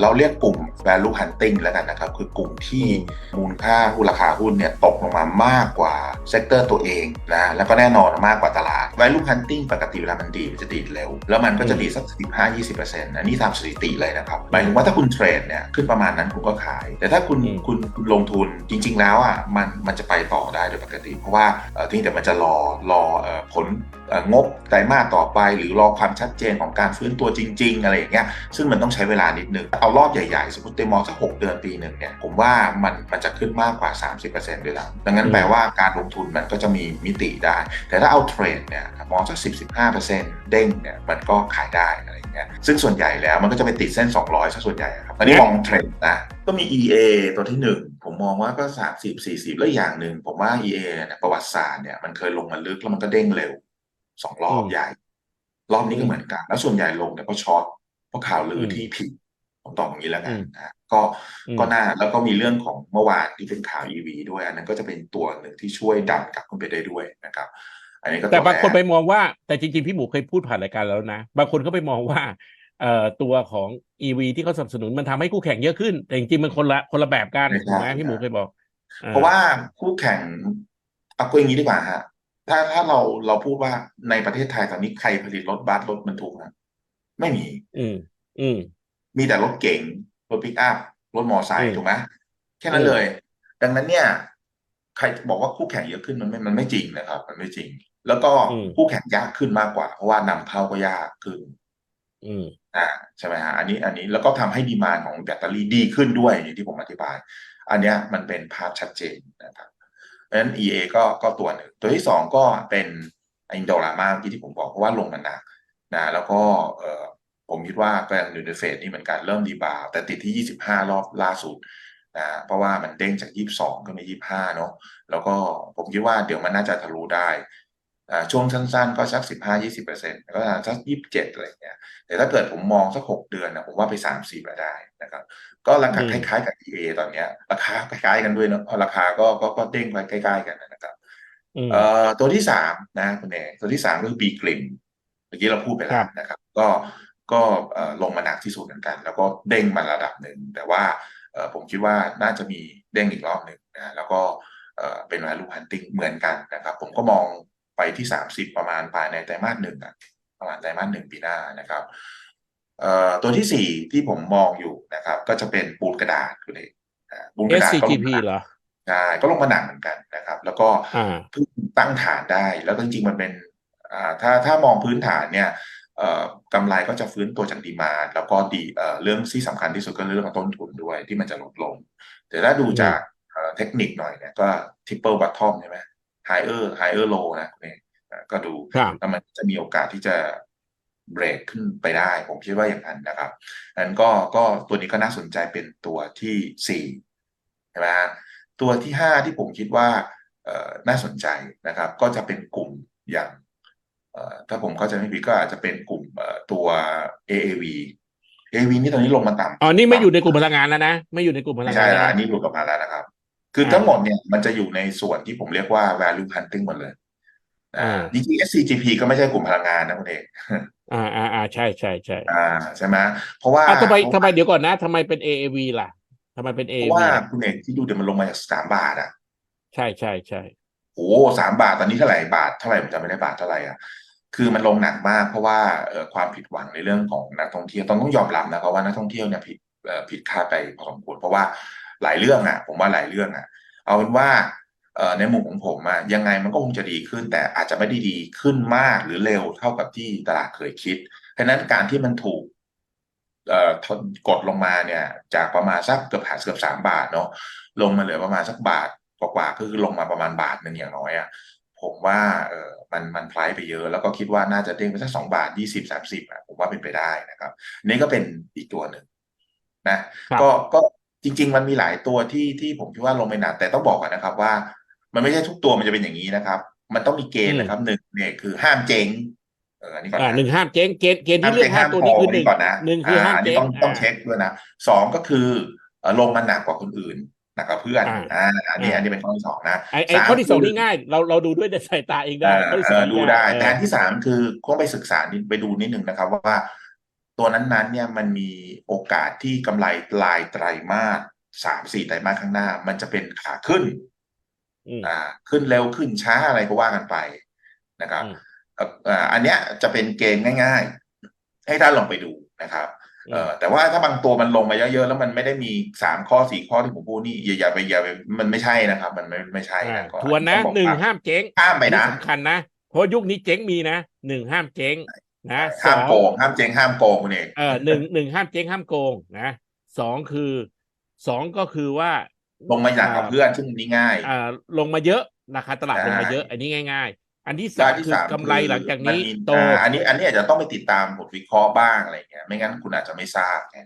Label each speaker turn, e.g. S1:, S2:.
S1: เราเรียกกลุ่ม value hunting แล้วกันนะครับ คือกลุ่มที่มูลค่าหุ้นราคาหุ้นเนี่ยตกลงมามากกว่าเซกเตอร์ตัวเองนะแล้วก็แน่นอนมากกว่าตลาด value hunting ปกติเวลามันดีมันจะดีดเร็ว แล้วมันก็จะดีสัก 15-20%อันนี้ตามสถิติเลยนะครับหมายถึงว่าถ้าคุณเทรดเนี่ยขึ้นประมาณนั้นคุณก็ขาย แต่ถ้าคุณ
S2: อืม
S1: คุณคุณลงทุนจริง ๆ แล้วอะมันมันจะไปต่อได้โดยปกติ เพราะว่าเอ่อที่แต่มันจะรอรอเอ่อผลเอ่องบไตรมาสต่อไป หรือรอความชัดเจนของการฟื้นตัวจริง ๆ อะไรอย่างเงี้ยซึ่งมันต้องใช้เวลานิดนึงเอารอบใหญ่ๆ สมมติเตมองสักหกเดือนปีหนึ่งเนี่ยผมว่ามันมันจะขึ้นมากกว่า 30%ด้วยแล้วดังนั้น
S2: อืม
S1: แปลว่าการลงทุนมันก็จะมีมิติได้ แต่ถ้าเอาเทรดเนี่ยมองสัก 10-15%เด้งเนี่ยมันก็ขายได้อะไรอย่างเงี้ยซึ่งส่วนใหญ่แล้วมันก็จะไปติดเส้น 200ซะส่วนใหญ่อะครับอันนี้มองเทรดนะก็มี EA ตัวที่ 1 ผมมองว่าก็ 30 40 แล้วอย่างหนึ่งผมว่า EA เนี่ยประวัติศาสตร์เนี่ยมันเคยลงมาลึกแล้วมันก็เด้งเร็วสองรอบ
S2: อืม
S1: ใหญ่ รอบนี้ก็เหมือนกัน แล้วส่วนใหญ่ลงเนี่ยก็ช็อตเพราะข่าวลืออ
S2: ม
S1: ที่ผิด ผมตอบอย่างนี้แล้วกั
S2: อื
S1: น
S2: ม
S1: นะก็
S2: อืม
S1: ก็น่าแล้วก็มีเรื่องของเมื่อวานที่เป็นข่าว EV ด้วย อันนั้นก็จะเป็นตัวหนึ่งที่ช่วยดันกลับขึ้นไปได้ด้วยนะครับ อันนี้ก็
S2: แต่
S1: ว
S2: บางคน
S1: รก
S2: ไปมองว่าแต่จริงๆ พี่หมูเคยพูดผ่านรายการแล้วนะ บางคนก็ไปมองว่าเอ่อตัวของ EV ที่เขาสนับสนุนมันทำให้คู่แข่งเยอะขึ้น แต่จริงๆมันคนละคนละแบบกัน
S1: ไม่ใช่
S2: ถูกไหมพี่หมูเคยบอกอ่
S1: เพราะว่าคู่แข่งเอาก็อย่างนี้ดีกว่าฮะถ้าถ้าเราเราพูดว่าในประเทศไทยตอนนี้ใครผลิตรถบัสรถบรรทุกนะไม่มี
S2: อืม อืม
S1: มีแต่รถเก๋งรถปิกอัพรถมอไซ
S2: อื
S1: ค์
S2: ม
S1: ถูกไหมแค่นั้น
S2: อืม
S1: เลย ดังนั้นเนี่ย ใครบอกว่าคู่แข่งเยอะขึ้นมันไม่มันไม่จริงนะครับ มันไม่จริง แล้วก็คู่แข่งยากขึ้นมากกว่า เพราะว่านำเข้าก็ยากขึ้น
S2: อืม
S1: อ่าใช่ไหมฮะอันนี้อันนี้แล้วก็ทำให้ดีมานของแบตเตอรี่ดีขึ้นด้วยอย่างที่ผมอธิบาย อันเนี้ยมันเป็นภาพชัดเจนนะครับเพราะฉะนั้น EA ก็ก็ตัวหนึ่งตัวที่สองก็เป็นอินโดรามาที่ที่ผมบอกเพราะว่าลงมาหนักนะแล้วก็เอ่อผม คิดว่าก็ยังอยู่ในเฟสนี้เหมือนกันเริ่มดีบาวด์แต่ติดที่ 25 รอบล่าสุดนะเพราะว่ามันเด้งจาก 22ก็มา25 เนาะแล้วก็ผมคิดว่าเดี๋ยวมันน่าจะทะลุได้อ่าช่วงสั้นๆ ก็สัก 15-20%ก็สัก 27 อะไรอย่างเงี้ย แต่ถ้าเกิดผมมองสักหกเดือนนะผมว่าไปสามสี่ได้นะครับ ก็ราคา
S2: อืม
S1: คล้ายๆกับ EA ตอนเนี้ย ราคาคล้ายๆกันด้วยเนอะเพราะราคาก็ก็ก็เด้งไปใกล้ๆกันนะครับ
S2: อืม
S1: เอ่อตัวที่สามนะคุณเอกตัวที่สามก็คือบีกลิมเมื่อกี้เราพูดไปแล้
S2: ครั
S1: ว
S2: บ
S1: นะครับ ก็ ก็เอ่อลงมาหนักที่สุดเหมือนกัน แล้วก็เด้งมาระดับหนึ่งแต่ว่าเอ่อผมคิดว่าน่าจะมีเด้งอีกรอบหนึ่งนะแล้วก็เอ่อเป็น value hunting เหมือนกันนะครับ ผมก็มองไปที่สามสิบประมาณภายในไตรมาสหนึ่งอะประมาณไตรมาสหนึ่งปีหน้านะครับเอ่อตัวที่สี่ที่ผมมองอยู่นะครับ ก็จะเป็นปูนกระดาษคุณเอกอ่าปูนกระดาษก็ลง
S2: SCGP
S1: มา
S2: เหรอ
S1: ใช่ก็ลงมาหนักเหมือนกันนะครับ แล้วก็
S2: อ่า
S1: เพิ่งตั้งฐานได้แล้วก็จริงๆมันเป็นอ่าถ้าถ้ามองพื้นฐานเนี่ยเอ่อ กำไรก็จะฟื้นตัวจากดีมาร์แล้วก็ดีเอ่อเรื่องที่สำคัญที่สุดก็เรื่องของต้นทุนด้วยที่มันจะลดลง แต่ถ้าดูจากเอ่อเทคนิคหน่อยเนี่ยก็ triple bottom ใช่ไหม higher higher low นะคุณเอกอ่าก็ดู
S2: ครับ
S1: แล้วมันจะมีโอกาสที่จะเบรกขึ้นไปได้ ผมคิดว่าอย่างนั้นนะครับอันก็ก็ตัวนี้ก็น่าสนใจเป็นตัวที่สี่ใช่ไหมฮะตัวที่ห้าที่ผมคิดว่าเอ่อน่าสนใจนะครับ ก็จะเป็นกลุ่มอย่างเอ่อ ถ้าผมเข้าใจไม่ผิดก็อาจจะเป็นกลุ่มเอ่อตัว AAV AAV นี่ตอนนี้ลงมาต่ำ
S2: อ๋อนี่ไม่อยู่ในกลุ่มพลังงานแล้วนะ ไม่อยู่ในกลุ่มพลั
S1: ไม่
S2: ง
S1: ใช่
S2: งาน
S1: ละ
S2: แล้ว
S1: อัน
S2: นะ
S1: นี้หลุดออกมาแล้วนะครับ คือ
S2: อ่า
S1: ทั้งหมดเนี่ยมันจะอยู่ในส่วนที่ผมเรียกว่า value hunting หมดเลย
S2: อ่า
S1: จริงๆ SCGP ก็ไม่ใช่กลุ่มพลังงานนะคุณเอก
S2: อ่าอ่าอ่าใช่ใช่ใช่
S1: อ่าใช่ไหมเพราะว่า
S2: อะทำไม
S1: เพราะ
S2: ทำไมเดี๋ยวก่อนนะทำไมเป็น AAV ล่ะทำไมเป็น
S1: เพ
S2: AAV
S1: ราะว่า
S2: ล่ะ
S1: คุณเอกที่ดูเดี๋ยวมันลงมาจากสามบาทอะ
S2: ใช่ใช่ใช่
S1: โอ้สามบาทตอนนี้เท่าไหร่บาทเท่าไหร่ผมจำไม่ได้บาทเท่าไหร่อะ คือมันลงหนักมากเพราะว่าความผิดหวังในเรื่องของนักท่องเที่ยวต้องต้องยอมรับนะครับว่านักท่องเที่ยวเนี่ยผิดผิดคาดไปพอสมควรเพราะว่าหลายเรื่องอะ ผมว่าหลายเรื่องอะ เอาเป็นว่าในมุมของผมอะยังไงมันก็คงจะดีขึ้น แต่อาจจะไม่ได้ดีขึ้นมากหรือเร็วเท่ากับที่ตลาดเคยคิดเพราะฉะนั้นการที่มันถูกกดลงมาเนี่ย จากประมาณสักเกือบหาเกือบสามบาทเนาะลงมาเหลือประมาณสักบาทกว่าๆก็คือลงมาประมาณบาทหนึ่งอย่างน้อยอะ ผมว่าเออมันมันพลายไปเยอะ แล้วก็คิดว่าน่าจะเด้งไปสักสองบาทยี่สิบสามสิบอะผมว่าเป็นไปได้นะครับอันนี่ก็เป็นอีกตัวหนึ่งนะ
S2: ครับ
S1: ก็ก็จริง ๆ มันมีหลายตัวที่ที่ผมคิดว่าลงไปหนักแต่ต้องบอกก่อนนะครับว่า มันไม่ใช่ทุกตัวมันจะเป็นอย่างนี้นะครับ มันต้องมีเกณฑ์นะครับหนึ่งเนี่ยคือห้ามเจ๊งเอออันนี้ก่อน
S2: อ่า
S1: นะ
S2: หนึ่งห้ามเจ๊งเกณฑ์เกณฑ์
S1: ห้าม
S2: ที่เลือ
S1: เจ๊
S2: ก
S1: ง
S2: ห้า
S1: ห้าม
S2: ตัว
S1: โผ
S2: นี้
S1: ล่
S2: คือห
S1: นี่
S2: นึ่ง
S1: ก่อนนะ
S2: หนึ่งคือห้าม
S1: อันนี้
S2: เจ๊ง
S1: ต้องต้อง
S2: อ่า
S1: เช็คด้วยนะสองก็คือเอ่อลงมาหนักกว่าคนอื่น หนักกว่าเพื่อน
S2: อ่า
S1: อ่าอันนี้
S2: อ่า
S1: อันนี้เป็นข้อที่สองนะ
S2: ไอ้ไอ้
S1: สาม
S2: ข้อที่สอง
S1: คื
S2: นี่ง่าย เราเราดูด้วยสายตาเองได้
S1: เอ่อ
S2: ข้อที่ส
S1: เอ่
S2: อง
S1: อ
S2: นี่
S1: ดู
S2: ง่าย
S1: ได้
S2: เอ
S1: แต่
S2: อ
S1: อันที่สามคือต้องไปศึกษานิดไปดูนิดนึงนะครับว่า ตัวนั้นๆเนี่ยมันมีโอกาสที่กำไรปลายไตรมาสสามสี่ไตรมาสข้างหน้า มันจะเป็นขาขึ้น
S2: อืม
S1: อ่าขึ้นเร็วขึ้นช้าอะไรก็ว่ากันไปนะครับ
S2: อืม
S1: เอ่ออ่าอันเนี้ยจะเป็นเกณฑ์ง่าย ๆ ให้ท่านลองไปดูนะครับ เออแต่ว่าถ้าบางตัวมันลงมาเยอะๆแล้วมันไม่ได้มีสามข้อสี่ข้อที่ผมพูดนี่อย่าอย่าไปอย่าไปมันไม่ใช่นะครับ มันไม่ไม่ใช่
S2: อ่า
S1: นะก็
S2: ทวนนะ
S1: ต้องบอก
S2: หนึ่ง
S1: ว่า
S2: ห้ามเจ๊ง
S1: ห้ามไปนะ
S2: อัสำคัญนะเพราะยุคนี้เจ๊งมีนะหนึ่งห้ามเจ๊งนะส
S1: ห้า
S2: อ
S1: ม
S2: ง
S1: โกงห้ามเจ๊งห้ามโกงคุณเอง
S2: เออหนึ่งหนึ่งห้ามเจ๊งห้ามโกงนะสองคือสองก็คือว่า
S1: ลงมาอย่างกับเพื่อนซึ่งอันนี้ง่าย
S2: อ่าลงมาเยอะราคาตลาด
S1: ใช่
S2: ลงมาเยอะ อันนี้ง่ายๆ อันที่สา
S1: ด้าน
S2: ม
S1: ที่
S2: คือ
S1: สาม
S2: กำไรหลังจากนี้
S1: มัมี
S2: โต
S1: อ่าอันนี้อันนี้อาจจะต้องไปติดตามบทวิเคราะห์บ้างอะไรเงี้ยไม่งั้นคุณอาจจะไม่ทราบไง